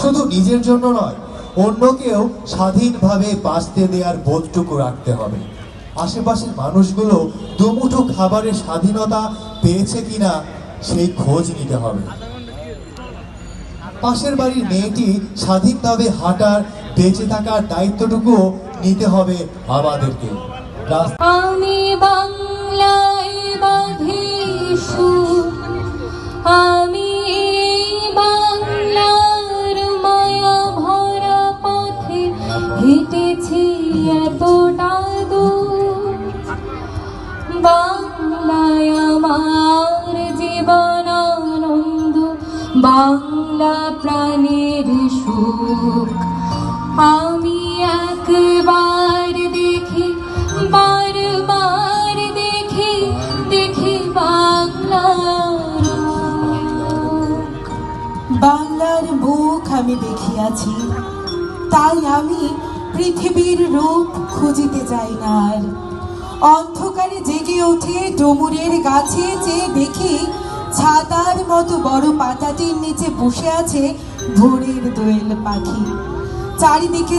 শুধু নিজের জন্য নয়, অন্যকেও স্বাধীনভাবে বাঁচতে দেওয়ার বোধটুকু রাখতে হবে। আশেপাশের মানুষগুলো দুমুঠো খাবারের স্বাধীনতা পেয়েছে কিনা সেই খোঁজ নিতে হবে। পাশের বাড়ির মেয়েটি স্বাধীনভাবে হাঁটার, বেঁচে থাকার দায়িত্বটুকু নিতে হবে আমাদেরকে। আমি বাংলায় আমার জীবনানন্দ বাংলা প্রাণের সুখ। আমি একবার দেখি, বারবার দেখি দেখি বাংলার বাংলার মুখ আমি দেখিয়াছি, তাই আমি পৃথিবীর রূপ খুঁজিতে যাই না আর। অন্ধকারে জেগে ওঠে ডুমুরের গাছে যে দেখি ছাতার মতো বড় পাতাটির নিচে বসে আছে ভোরের দোয়েল পাখি। চারিদিকে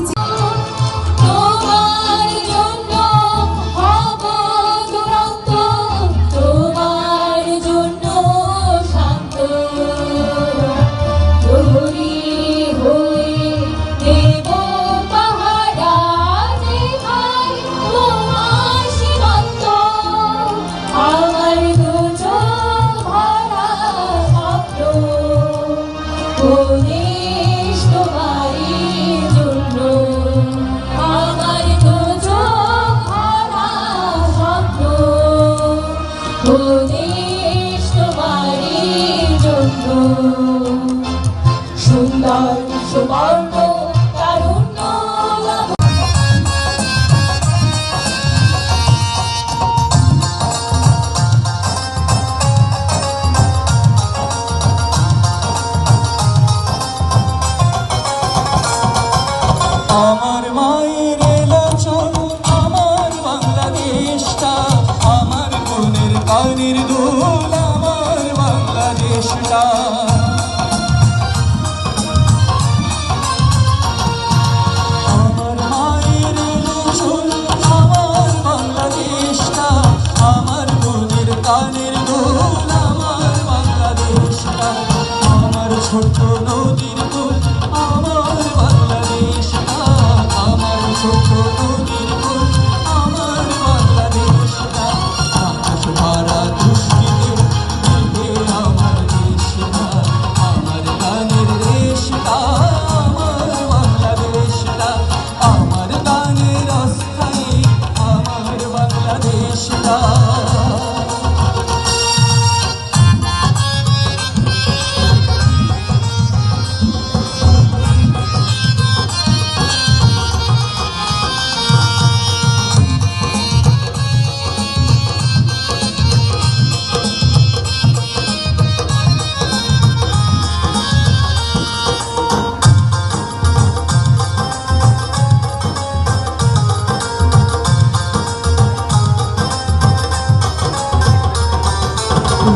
সুবর্ণ তারুণ্য লাভ। আমার মায়ের এলাচন আমার বাংলাদেশটা আমার বোনের কানের দুল আমার বাংলাদেশটা। দুল আমার ছোট্ট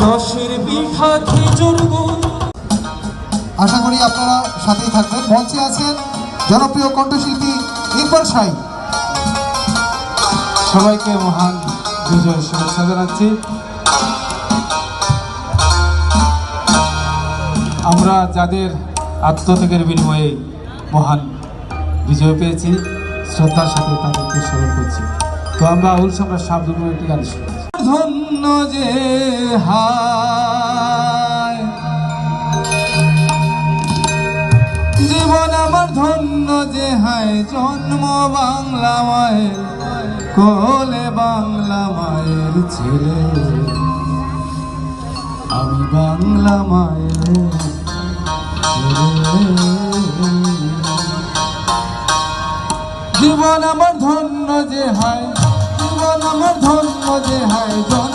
দশের বিঘা খেজুর গুড়। আশা করি আপনারা সাথেই থাকবেন। মঞ্চে আছেন জনপ্রিয় কণ্ঠশিল্পী ইকবাল সাই। সবাইকে মহান বিজয় শুভেচ্ছা জানাচ্ছি। আমরা যাদের আত্মত্যাগের বিনিময়ে মহান বিজয় পেয়েছি শ্রদ্ধার সাথে তাদেরকে স্মরণ করছি। তো আমরা আউল সম্রাট শাব্দুল একটি গান শুনছি ধন্য যে হায়। জীবন আমার ধন্য যে হায়, জন্ম বাংলা মায়ের, কোলে বাংলা মায়ের ছেলে। আমি বাংলা মায়ের জীবন আমার ধন্য যে হায় আমার ধন্য যে হয় জন্ম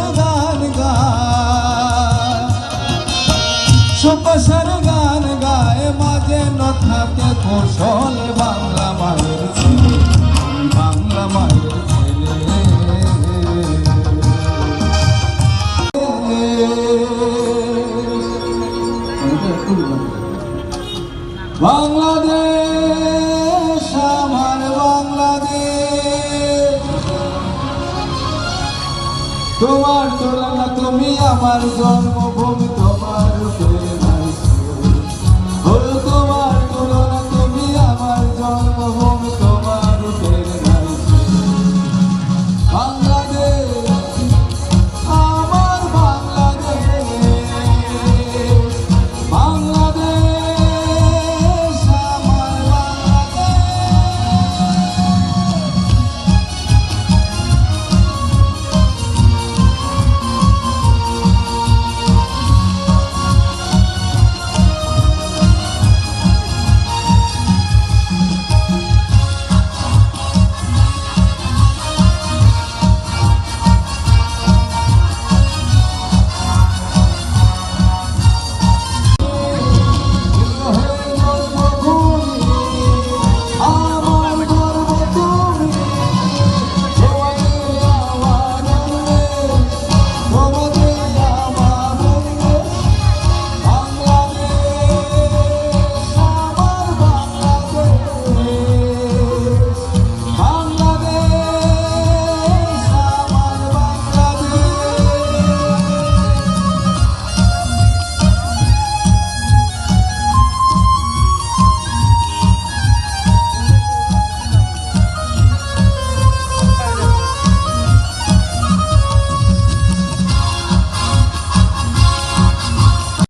বাংলা মায়ের বাংলাদেশ আমার বাংলাদেশ। তোমার তুলনা তুমি আমার জন্মভূমি।